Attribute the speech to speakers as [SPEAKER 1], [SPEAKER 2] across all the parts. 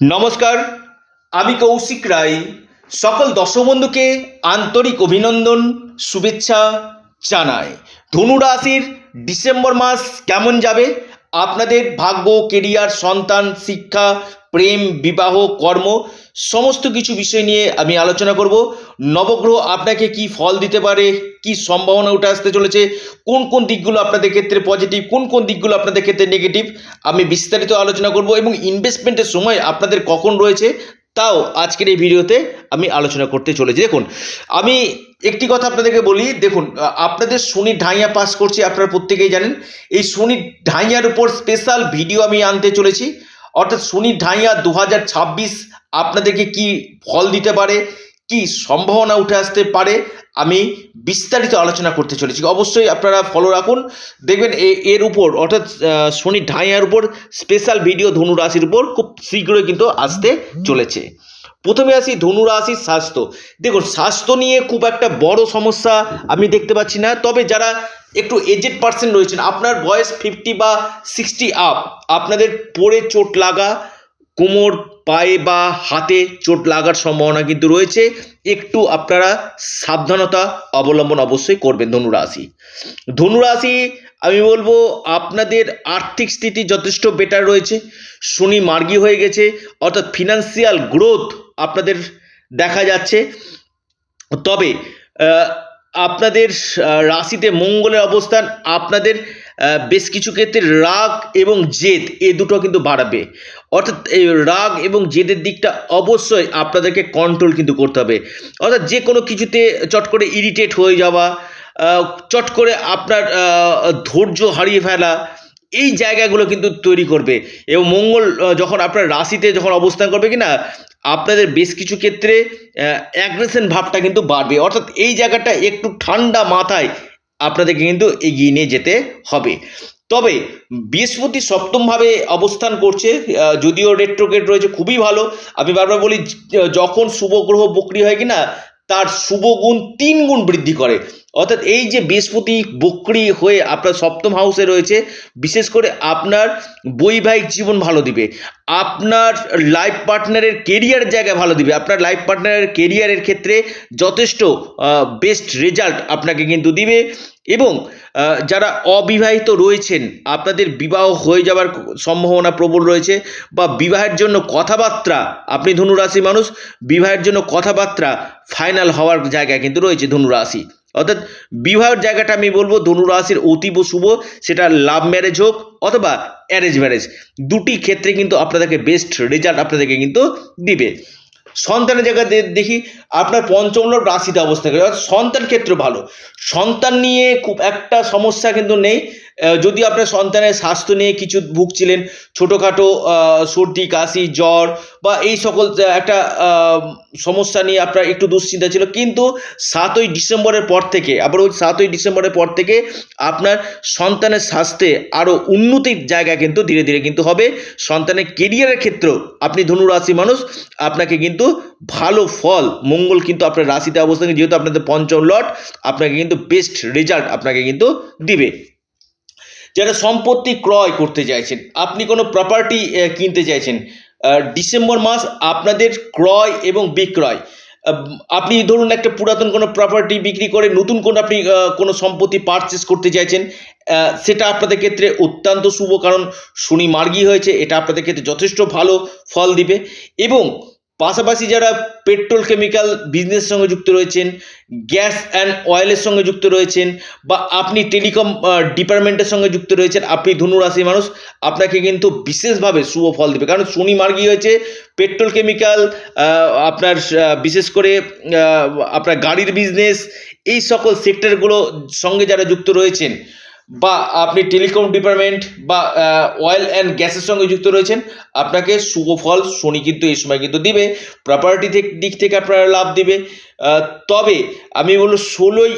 [SPEAKER 1] নমস্কার, আমি কৌশিক রায়। সকল দর্শবন্ধুকে আন্তরিক অভিনন্দন, শুভেচ্ছা জানাই। ধনু রাশির ডিসেম্বর মাস কেমন যাবে? আপনাদের ভাগ্য কেরিয়ার সন্তান, শিক্ষা, প্রেম, বিবাহ, কর্ম, সমস্ত কিছু বিষয় নিয়ে আমি আলোচনা করব। নবগ্রহ আপনাকে কি ফল দিতে পারে? কি সম্ভাবনা উঠে আসতে চলেছে? কোন কোন দিকগুলো আপনাদের ক্ষেত্রে পজিটিভ কোন কোন দিকগুলো আপনাদের ক্ষেত্রে নেগেটিভ আমি বিস্তারিত আলোচনা করব এবং ইনভেস্টমেন্টের সময় আপনাদের কখন রয়েছে তাও আজকের এই ভিডিওতে আমি আলোচনা করতে চলেছি। দেখুন, আমি একটি কথা আপনাদেরকে বলি, দেখুন আপনাদের শনি ঢাইয়া পাস করছি, আপনারা প্রত্যেকেই জানেন। এই শনি ঢাইয়ার উপর স্পেশাল ভিডিও আমি আনতে চলেছি। অর্থাৎ শনি ঢাইয়া দু হাজার ছাব্বিশ আপনাদেরকে কি ফল দিতে পারে কি সম্ভাবনা উঠে আসতে পারে, আমি বিস্তারিত আলোচনা করতে চলেছি। অবশ্যই আপনারা ফলো রাখুন। দেখবেন এর উপর, অর্থাৎ শনি ঢাইয়ার উপর স্পেশাল ভিডিও ধনু রাশির উপর খুব শীঘ্রই কিন্তু আসতে চলেছে। প্রথমে আসি ধনু রাশির স্বাস্থ্য। দেখুন, স্বাস্থ্য নিয়ে খুব একটা বড় সমস্যা আমি দেখতে পাচ্ছি না। তবে যারা একটু এজেড পার্সেন্ট রয়েছেন, আপনার বয়স ফিফটি বা সিক্সটি আপ আপনাদের পড়ে চোট লাগা, কোমর পায়ে বা হাতে চোট লাগার সম্ভাবনা কিন্তু রয়েছে। একটু আপনারা সাবধানতা অবলম্বন অবশ্যই করবেন ধনুরাশি। ধনুরাশি, আমি বলব আপনাদের আর্থিক স্থিতি যথেষ্ট বেটার রয়েছে। শনি মার্গী হয়ে গেছে, অর্থাৎ ফিনান্সিয়াল গ্রোথ আপনাদের দেখা যাচ্ছে। তবে আপনাদের রাশিতে মঙ্গলের অবস্থান আপনাদের বেশ কিছু ক্ষেত্রে রাগ এবং জেদ, এ দুটো কিন্তু বাড়াবে। অর্থাৎ রাগ এবং জেদের দিকটা অবশ্যই আপনাদেরকে কন্ট্রোল কিন্তু করতে হবে। অর্থাৎ যে কোনো কিছুতে চট করে ইরিটেট হয়ে যাওয়া চট করে আপনার ধৈর্য হারিয়ে ফেলা, এই জায়গাগুলো কিন্তু তৈরি করবে। এবং মঙ্গল যখন আপনার রাশিতে যখন অবস্থান করবে কি না আপনাদের বেশ কিছু ক্ষেত্রে অ্যাগ্রেশন ভাবটা কিন্তু বাড়বে। অর্থাৎ এই জায়গাটা একটু ঠান্ডা মাথায় আপনাদেরকে কিন্তু এগিয়ে নিয়ে যেতে হবে। তবে বৃহস্পতি সপ্তমভাবে অবস্থান করছে যদিও রেট্রোগেট রয়েছে, খুবই ভালো। আমি বারবার বলি যখন শুভ গ্রহ বক্রি হয় কিনা, তার শুভ গুণ তিন গুণ বৃদ্ধি করে। অর্থাৎ এই যে বৃহস্পতি বকরি হয়ে আপনার সপ্তম হাউসে রয়েছে, বিশেষ করে আপনার বৈবাহিক জীবন ভালো দিবে। আপনার লাইফ পার্টনারের কেরিয়ার জায়গায় ভালো দিবে। আপনার লাইফ পার্টনারের কেরিয়ারের ক্ষেত্রে যথেষ্ট বেস্ট রেজাল্ট আপনাকে কিন্তু দিবে। এবং যারা অবিবাহিত রয়েছেন, আপনাদের বিবাহ হয়ে যাওয়ার সম্ভাবনা প্রবল রয়েছে বা বিবাহের জন্য কথাবার্তা, আপনি ধনুরাশি মানুষ, বিবাহের জন্য কথাবার্তা ফাইনাল হওয়ার জায়গায় কিন্তু রয়েছে ধনুরাশি। অর্থাৎ বিবাহের জায়গাটা আমি বলব ধনুরাশির অতীব শুভ, সেটা লাভ ম্যারেজ হোক অথবা অ্যারেঞ্জ ম্যারেজ দুটি ক্ষেত্রে কিন্তু আপনাদেরকে বেস্ট রেজাল্ট আপনাদেরকে কিন্তু দিবে। সন্তানের জায়গা দে- দেখি, আপনার পঞ্চম লোক রাশিতে অবস্থা করে। অর্থাৎ সন্তান ক্ষেত্র ভালো। সন্তান নিয়ে খুব একটা সমস্যা কিন্তু নেই। যদি আপনার সন্তানের স্বাস্থ্য নিয়ে কিছু ভুগছিলেন, ছোটোখাটো সর্দি, কাশি, জ্বর বা এই সকল একটা সমস্যা নিয়ে আপনার একটু দুশ্চিন্তা ছিল, কিন্তু সাতই ডিসেম্বরের পর থেকে, আবার ওই সাতই ডিসেম্বরের পর থেকে আপনার সন্তানের স্বাস্থ্যে আরও উন্নতির জায়গা কিন্তু ধীরে ধীরে কিন্তু হবে। সন্তানের কেরিয়ারের ক্ষেত্রেও আপনি ধনুরাশি মানুষ, আপনাকে কিন্তু ভালো ফল, মঙ্গল কিন্তু আপনার রাশিতে অবস্থান, যেহেতু আপনাদের পঞ্চম লট, আপনাকে কিন্তু বেস্ট রেজাল্ট আপনাকে কিন্তু দিবে। যারা সম্পত্তি ক্রয় করতে চাইছেন, আপনি কোনো প্রপার্টি কিনতে চাইছেন ডিসেম্বর মাস আপনাদের ক্রয় এবং বিক্রয় আপনি ধরুন একটা পুরাতন কোনো প্রপার্টি বিক্রি করে নতুন কোনো আপনি কোনো সম্পত্তি পারচেস করতে চাইছেন সেটা আপনাদের ক্ষেত্রে অত্যন্ত শুভ কারণ, শনি মার্গী হয়েছে, এটা আপনাদের ক্ষেত্রে যথেষ্ট ভালো ফল দিবে এবং পাশাপাশি যারা পেট্রোল কেমিক্যাল বিজনেসের সঙ্গে যুক্ত রয়েছেন গ্যাস অ্যান্ড অয়েলের সঙ্গে যুক্ত রয়েছেন, বা আপনি টেলিকম ডিপার্টমেন্টের সঙ্গে যুক্ত রয়েছেন, আপনি ধনুরাশি মানুষ, আপনাকে কিন্তু বিশেষভাবে শুভ ফল দেবে। কারণ শনি মার্গি হয়েছে, পেট্রোল কেমিক্যাল আপনার বিশেষ করে আপনার গাড়ির বিজনেস এই সকল সেক্টরগুলো সঙ্গে যারা যুক্ত রয়েছেন বা আপনি টেলিকম ডিপার্টমেন্ট বা অয়েল অ্যান্ড গ্যাসের সঙ্গে যুক্ত রয়েছেন, আপনাকে শুভ ফল শনি কিন্তু এই সময় কিন্তু দিবে। প্রপার্টি দিক থেকে আপনারা লাভ দিবে। তবে আমি বলব ষোলোই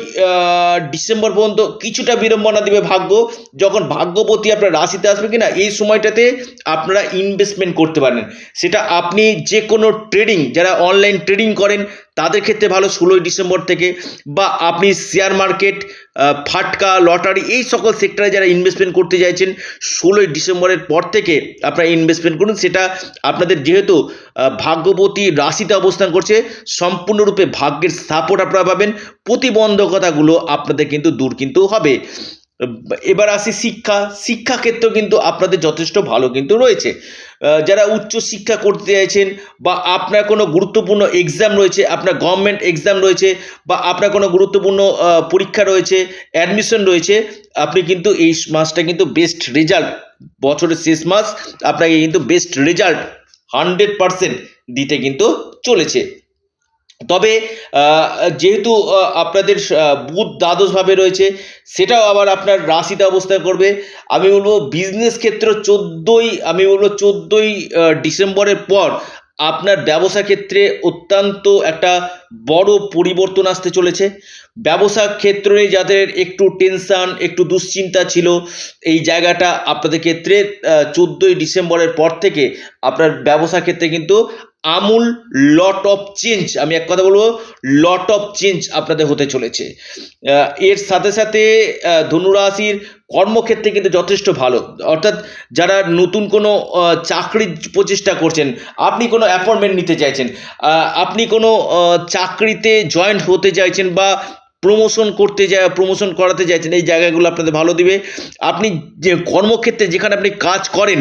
[SPEAKER 1] ডিসেম্বর পর্যন্ত কিছুটা বিড়ম্বনা দিবে ভাগ্য। যখন ভাগ্যবতী আপনার রাশিতে আসবে কিনা এই সময়টাতে আপনারা ইনভেস্টমেন্ট করতে পারেন সেটা আপনি যে কোনো ট্রেডিং যারা অনলাইন ট্রেডিং করেন তাদের ক্ষেত্রে ভালো ষোলোই ডিসেম্বর থেকে। বা আপনি শেয়ার মার্কেট ফাটকা লটারি এই সকল সেক্টরে যারা ইনভেস্টমেন্ট করতে চাইছেন ষোলোই ডিসেম্বরের পর থেকে আপনারা ইনভেস্টমেন্ট করুন। সেটা আপনাদের যেহেতু আহ, ভাগ্যবতী রাশিতে অবস্থান করছে সম্পূর্ণরূপে ভাগ্যের সাপোর্ট আপনারা পাবেন। প্রতিবন্ধকতাগুলো আপনাদের কিন্তু দূর কিন্তু হবে। এবার আসি শিক্ষা। শিক্ষা ক্ষেত্রেও কিন্তু আপনাদের যথেষ্ট ভালো কিন্তু রয়েছে। যারা উচ্চ শিক্ষা করতে চাইছেন বা আপনার কোনো গুরুত্বপূর্ণ এক্সাম রয়েছে, আপনার গভর্নমেন্ট এক্সাম রয়েছে বা আপনার কোনো গুরুত্বপূর্ণ পরীক্ষা রয়েছে অ্যাডমিশন রয়েছে, আপনি কিন্তু এই মাসটা কিন্তু বেস্ট রেজাল্ট বছরের শেষ মাস, আপনাকে কিন্তু বেস্ট রেজাল্ট হান্ড্রেড পারসেন্ট দিতে কিন্তু চলেছে। তবে যেহেতু আপনাদের বুধ দ্বাদশভাবে রয়েছে, সেটাও আবার আপনার রাশিতে অবস্থান করবে। আমি বলব বিজনেস ক্ষেত্র চোদ্দোই, আমি বলব চোদ্দোই ডিসেম্বরের পর আপনার ব্যবসা ক্ষেত্রে অত্যন্ত একটা বড় পরিবর্তন আসতে চলেছে। ব্যবসা ক্ষেত্রে যাদের একটু টেনশন একটু দুশ্চিন্তা ছিল, এই জায়গাটা আপনাদের ক্ষেত্রে চোদ্দোই ডিসেম্বরের পর থেকে আপনার ব্যবসা ক্ষেত্রে কিন্তু আমূল লট অফ চেঞ্জ আমি এক কথা বলব লট অফ চেঞ্জ আপনাদের হতে চলেছে। এর সাথে সাথে ধনুরাশির কর্মক্ষেত্রে কিন্তু যথেষ্ট ভালো। অর্থাৎ যারা নতুন কোনো চাকরির প্রচেষ্টা করছেন, আপনি কোনো অ্যাপয়েন্টমেন্ট নিতে চাইছেন আপনি কোনো চাকরিতে জয়েন্ট হতে চাইছেন বা প্রমোশন করতে যা প্রমোশন করাতে চাইছেন, এই জায়গাগুলো আপনাদের ভালো দিবে। আপনি যে কর্মক্ষেত্রে যেখানে আপনি কাজ করেন,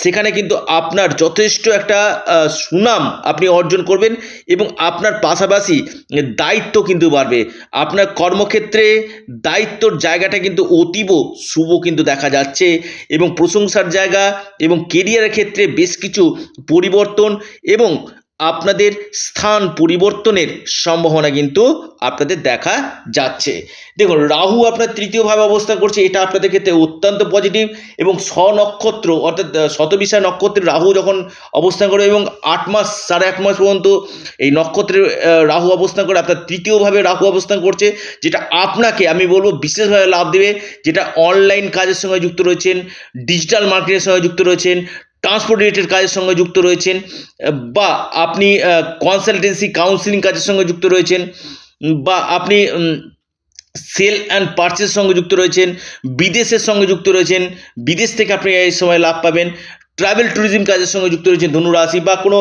[SPEAKER 1] সেখানে কিন্তু আপনার যথেষ্ট একটা সুনাম আপনি অর্জন করবেন এবং আপনার পাশাপাশি দায়িত্ব কিন্তু বাড়বে। আপনার কর্মক্ষেত্রে দায়িত্বর জায়গাটা কিন্তু অতীব শুভ কিন্তু দেখা যাচ্ছে এবং প্রশংসার জায়গা এবং কেরিয়ারের ক্ষেত্রে বেশ কিছু পরিবর্তন এবং আপনাদের স্থান পরিবর্তনের সম্ভাবনা কিন্তু আপনাদের দেখা যাচ্ছে। দেখুন, রাহু আপনার তৃতীয়ভাবে অবস্থান করছে, এটা আপনাদের ক্ষেত্রে অত্যন্ত পজিটিভ এবং স্বনক্ষত্র অর্থাৎ শতবিশা নক্ষত্রের রাহু যখন অবস্থান করে এবং আট মাস, সাড়ে আট মাস পর্যন্ত এই নক্ষত্রের রাহু অবস্থান করে, আপনার তৃতীয়ভাবে রাহু অবস্থান করছে, যেটা আপনাকে, আমি বলব, বিশেষভাবে লাভ দেবে, যেটা অনলাইন কাজের সঙ্গে যুক্ত রয়েছেন ডিজিটাল মার্কেটের সঙ্গে যুক্ত রয়েছেন ট্রান্সপোর্ট রিলেটেড কাজের সঙ্গে যুক্ত রয়েছেন, বা আপনি কনসালটেন্সি কাউন্সিলিং কাজের সঙ্গে যুক্ত রয়েছেন, বা আপনি সেল অ্যান্ড পার্চের সঙ্গে যুক্ত রয়েছেন, বিদেশের সঙ্গে যুক্ত রয়েছেন, বিদেশ থেকে আপনি এই সময় লাভ পাবেন ট্রাভেল ট্যুরিজম কাজের সঙ্গে যুক্ত রয়েছেন ধনুরাশি বা কোনো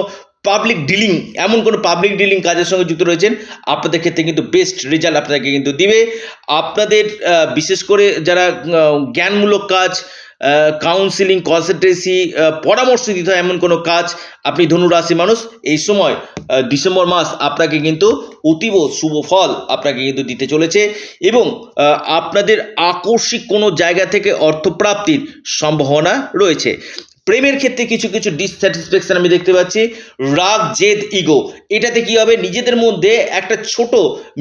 [SPEAKER 1] পাবলিক ডিলিং এমন কোনো পাবলিক ডিলিং কাজের সঙ্গে যুক্ত রয়েছেন, আপনাদের ক্ষেত্রে কিন্তু বেস্ট রেজাল্ট আপনাকে কিন্তু দিবে। আপনাদের বিশেষ করে যারা জ্ঞানমূলক কাজ কাউন্সিলিং কনসালটেন্সি পরামর্শ দিতে হয় এমন কোনো কাজ। আপনি ধনুরাশি মানুষ, এই সময় ডিসেম্বর মাস আপনাকে কিন্তু অতীব শুভ ফল আপনাকে কিন্তু দিতে চলেছে এবং আপনাদের আকস্মিক কোনো জায়গা থেকে অর্থপ্রাপ্তির সম্ভাবনা রয়েছে। প্রেমের ক্ষেত্রে কিছু কিছু ডিসস্যাটিসফ্যাকশন আমি দেখতে পাচ্ছি। রাগ, জেদ ইগো এটাতে কি হবে? নিজেদের মধ্যে একটা ছোট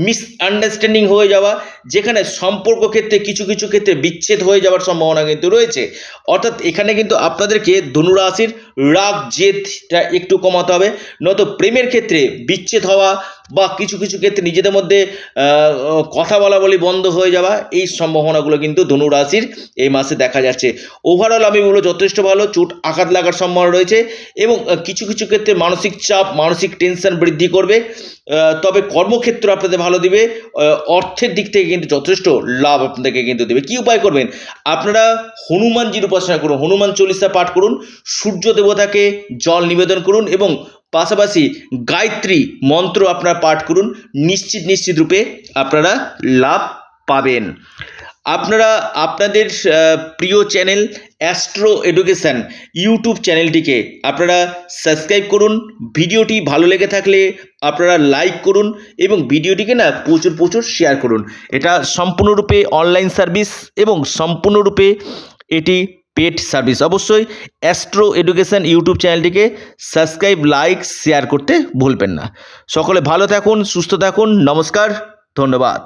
[SPEAKER 1] মিসআন্ডারস্ট্যান্ডিং হয়ে যাওয়া, যেখানে সম্পর্ক ক্ষেত্রে কিছু কিছু ক্ষেত্রে বিচ্ছেদ হয়ে যাওয়ার সম্ভাবনা কিন্তু রয়েছে। অর্থাৎ এখানে কিন্তু আপনাদেরকে ধনুরাশির রাগ, জেদটা একটু কমাতে হবে। নয়তো প্রেমের ক্ষেত্রে বিচ্ছেদ হওয়া বা কিছু কিছু ক্ষেত্রে নিজেদের মধ্যে কথা বলা বলি বন্ধ হয়ে যাওয়া, এই সম্ভাবনাগুলো কিন্তু ধনুরাশির এই মাসে দেখা যাচ্ছে। ওভারঅল আমি বলব যথেষ্ট ভালো, চোট আঘাত লাগার সম্ভাবনা রয়েছে এবং কিছু কিছু ক্ষেত্রে মানসিক চাপ, মানসিক টেনশন বৃদ্ধি করবে। তবে কর্মক্ষেত্র আপনাদের ভালো দিবে। অর্থের দিক থেকে কিন্তু যথেষ্ট লাভ আপনাদেরকে কিন্তু দেবে। কি উপায় করবেন? আপনারা হনুমানজির উপাসনা করুন, হনুমান চল্লিশা পাঠ করুন, সূর্য দেবতাকে জল নিবেদন করুন এবং পাশাপাশি গায়ত্রী মন্ত্র আপনারা পাঠ করুন। নিশ্চিত নিশ্চিত রূপে আপনারা লাভ পাবেন। আপনারা আপনাদের প্রিয় চ্যানেল অ্যাস্ট্রো এডুকেশান ইউটিউব চ্যানেলটিকে আপনারা সাবস্ক্রাইব করুন। ভিডিওটি ভালো লেগে থাকলে আপনারা লাইক করুন এবং ভিডিওটিকে না প্রচুর প্রচুর শেয়ার করুন। এটা সম্পূর্ণরূপে অনলাইন সার্ভিস এবং সম্পূর্ণরূপে এটি পেড সার্ভিস। অবশ্যই অ্যাস্ট্রো এডুকেশান ইউটিউব চ্যানেলটিকে সাবস্ক্রাইব, লাইক, শেয়ার করতে ভুলবেন না। সকলে ভালো থাকুন, সুস্থ থাকুন। নমস্কার, ধন্যবাদ।